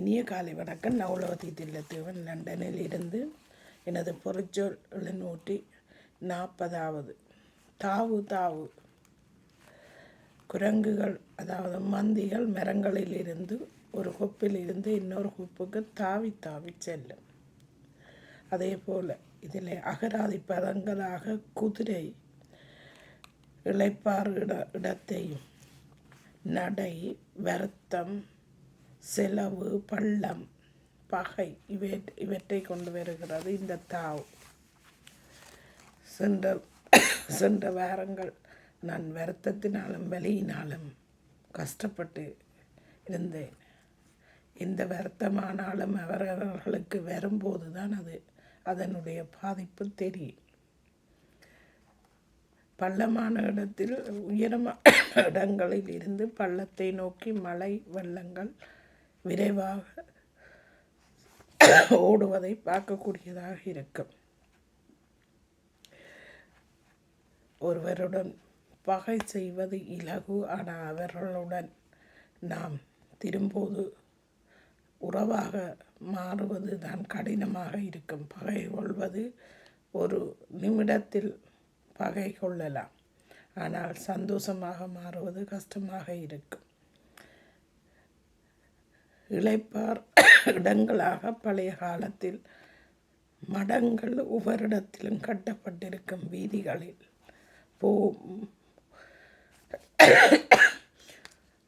இனிய காலை வணக்கம். நவலவதி தில்லத்தேவன். லண்டனில் இருந்து எனது பொறிச்சொல் எழுநூற்றி நாற்பதாவது. தாவு தாவு. குரங்குகள் அதாவது மந்திகள் மரங்களில் இருந்து ஒரு குப்பில் இருந்து இன்னொரு குப்புக்கு தாவி தாவி செல்லும். அதே போல் இதில் அகராதி பதங்களாக குதிரை இழைப்பார் இட இடத்தையும் நடை வருத்தம் செலவு பள்ளம் பகை இவை இவற்றை கொண்டு வருகிறது. இந்த தாவ். சென்ற சென்ற வாரங்கள் நான் வருத்தத்தினாலும் வலியினாலும் கஷ்டப்பட்டு இருந்தேன். இந்த வருத்தமானாலும் அவரவர்களுக்கு வரும்போது தான் அது அதனுடைய பாதிப்பு தெரியும். பள்ளமான இடத்தில் உயரமான இடங்களில் இருந்து பள்ளத்தை நோக்கி மழை வெள்ளங்கள் விரைவாக ஓடுவதை பார்க்கக்கூடியதாக இருக்கும். ஒருவருடன் பகை செய்வது இலகு ஆனால் அவர்களுடன் நாம் திரும்போது உறவாக மாறுவது தான் கடினமாக இருக்கும். பகை கொள்வது ஒரு நிமிடத்தில் பகை கொள்ளலாம் ஆனால் சந்தோஷமாக மாறுவது கஷ்டமாக இருக்கும். இழைப்பார் இடங்களாக பழைய காலத்தில் மடங்கள் ஒவ்வொரிடத்திலும் கட்டப்பட்டிருக்கும் வீதிகளில். போ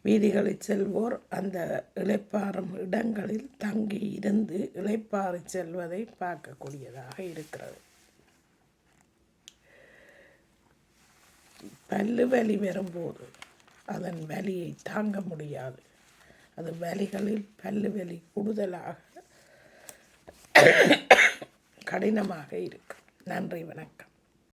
வீதிகளில் செல்வோர் அந்த இளைப்பாறும் இடங்களில் தங்கி இருந்து இழைப்பாறு செல்வதை பார்க்கக்கூடியதாக இருக்கிறது. பல்லு வலி வரும்போது அதன் வலியை தாங்க முடியாது. அது வலிகளில் பல்லு வலி கூடுதலாக கடினமாக இருக்கும். நன்றி வணக்கம்.